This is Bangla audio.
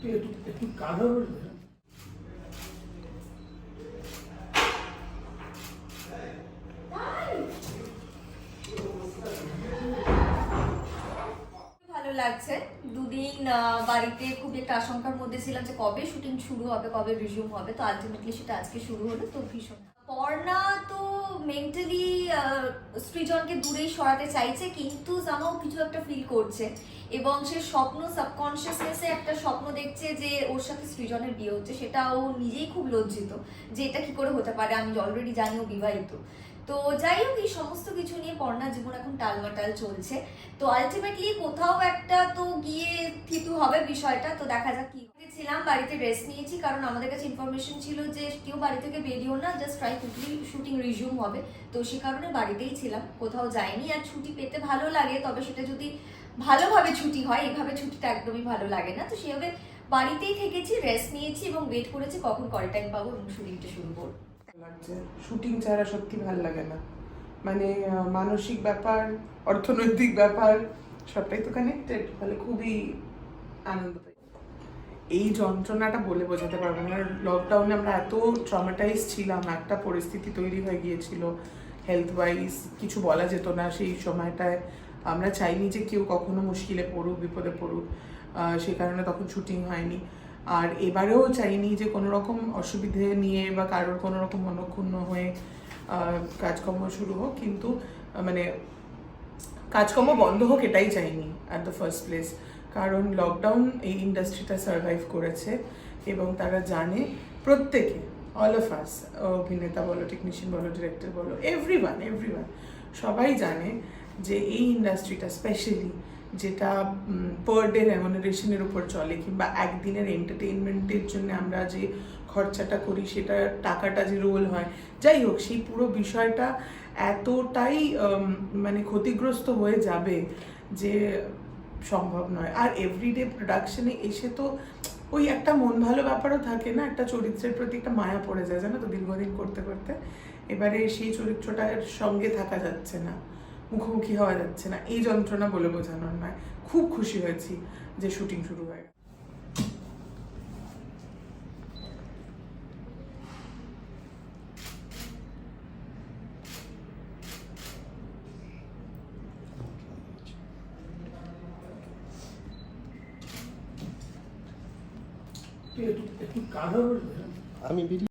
একটু লাগছে। দুদিন বাড়িতে খুব একটা আশঙ্কার মধ্যে ছিলাম যে কবে শুটিং শুরু হবে, কবে রিজিউম হবে, তো আলটিমেটলি সেটা আজকে শুরু হলো, তো ভীষণ পর্ণা তো মেন্টালি সৃজনকে দূরেই সরাতে চাইছে, কিন্তু জামাও কিছু একটা ফিল করছে। এবং সে স্বপ্ন সাবকনসিয়াসনেসে একটা স্বপ্ন দেখছে যে ওর সাথে সৃজনের বিয়ে হচ্ছে, সেটা ও নিজেই খুব লজ্জিত যে এটা কি করে হতে পারে, আমি অলরেডি জানি ও বিবাহিত। তো যাই হোক এই সমস্ত কিছু নিয়ে পর্ণার জীবন এখন টালমাটাল চলছে। তো আলটিমেটলি কোথাও একটা তো গিয়ে থিতু হবে বিষয়টা, তো দেখা যাক কি ছিলাম, বাড়িতে রেস্ট নিয়েছি, কারণ আমাদের কাছে ইনফরমেশন ছিল যে কেউ বাড়ি থেকে বেরিয়েও না just try quickly shooting resume হবে। তো সে কারণে বাড়িতেই ছিলাম, কোথাও যাইনি। আর ছুটি পেতে ভালো লাগে, তবে সেটা যদি ভালোভাবে ছুটি হয়, এভাবে ছুটিটা একদমই ভালো লাগে না। তো সেভাবে বাড়িতেই থেকেছি রেস্ট নিয়েছি এবং ওয়েট করেছি কখন করে টাইম পাবো এবং শুটিংটা শুরু করব। লাগছে। শুটিং ছাড়া সত্যি ভালো লাগে না। মানে মানসিক ব্যাপার, অর্থনৈতিক ব্যাপার, সবটাই তো কানেক্টেড ফলে খুবই আনন্দ এই যন্ত্রণাটা বলে বোঝাতে পারব না। লকডাউনে আমরা এত ট্রমাটাইজ ছিলাম, একটা পরিস্থিতি তৈরি হয়ে গিয়েছিল। হেলথ ওয়াইজ কিছু বলা যেত না সেই সময়টায়। আমরা চাইনি যে কেউ কখনো মুশকিলে পড়ুক, বিপদে পড়ুক। সে কারণে তখন শুটিং হয়নি। আর এবারেও চাইনি যে কোনো রকম অসুবিধে নিয়ে বা কারোর কোনো রকম মনক্ষুণ্ণ হয়ে কাজকর্ম শুরু হোক, কিন্তু মানে কাজকর্ম বন্ধ হোক এটাই চাইনি অ্যাট দ্য ফার্স্ট প্লেস কারণ লকডাউন এই ইন্ডাস্ট্রিটা সার্ভাইভ করেছে এবং তারা জানে প্রত্যেকে অল অফ আস অভিনেতা বলো টেকনিশিয়ান বলো ডিরেক্টর বলো এভরি ওয়ান এভরি ওয়ান সবাই জানে যে এই ইন্ডাস্ট্রিটা স্পেশালি যেটা পার ডে রেমুনারেশনের উপর চলে, কিংবা একদিনের এন্টারটেইনমেন্টের জন্য আমরা যে খরচাটা করি, সেটা টাকাটা যে রোল হয়। যাই হোক, সেই পুরো বিষয়টা এতটাই মানে ক্ষতিগ্রস্ত হয়ে যাবে যে সম্ভব নয়। আর এভরিডে প্রোডাকশনে এসে তো ওই একটা মন ভালো ব্যাপারও থাকে না, একটা চরিত্রের প্রতি একটা মায়া পড়ে যায়, জানো তো, দীর্ঘদিন করতে করতে। এবারে সেই চরিত্রটার সঙ্গে থাকা যাচ্ছে না। মুখোমুখি হওয়া যাচ্ছে না। এই যন্ত্রণা বলে বোঝানোর নয়। খুব খুশি হয়েছি যে শুটিং শুরু হয়ে আমি